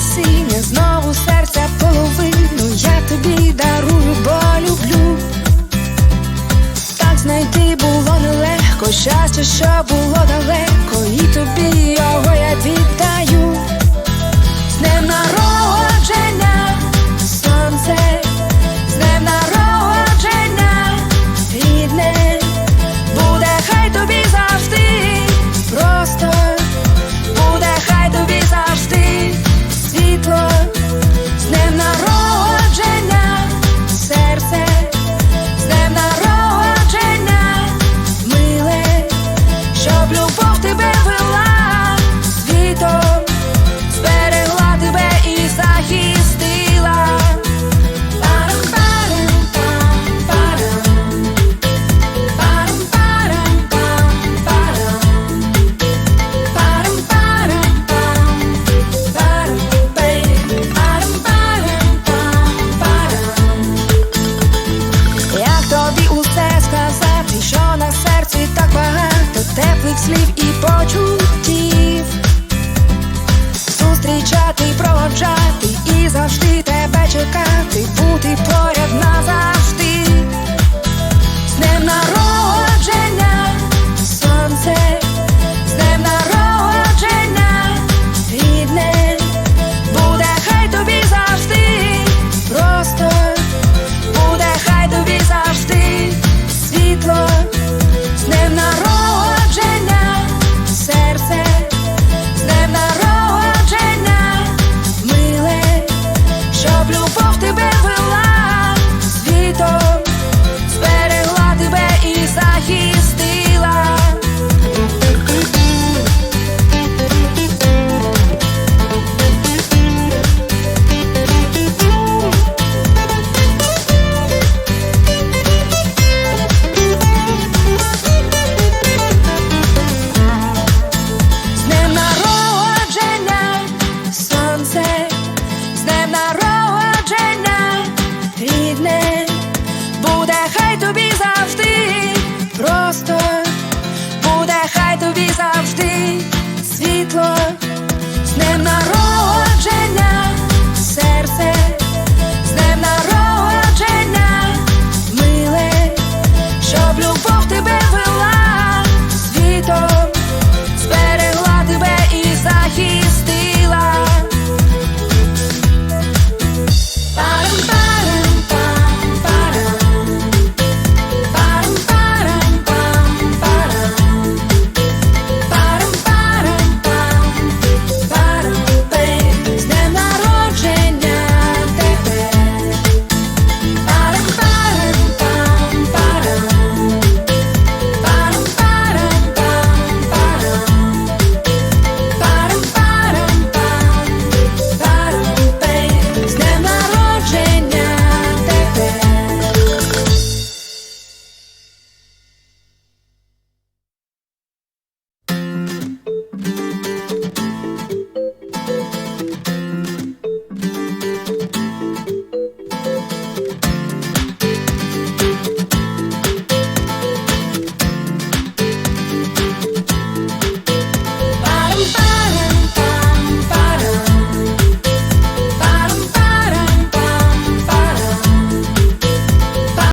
синє, знову серця половину. Я тобі дарую, бо люблю. Так знайти було нелегко, щастя, що було далеко, і тобі його я вірю. to be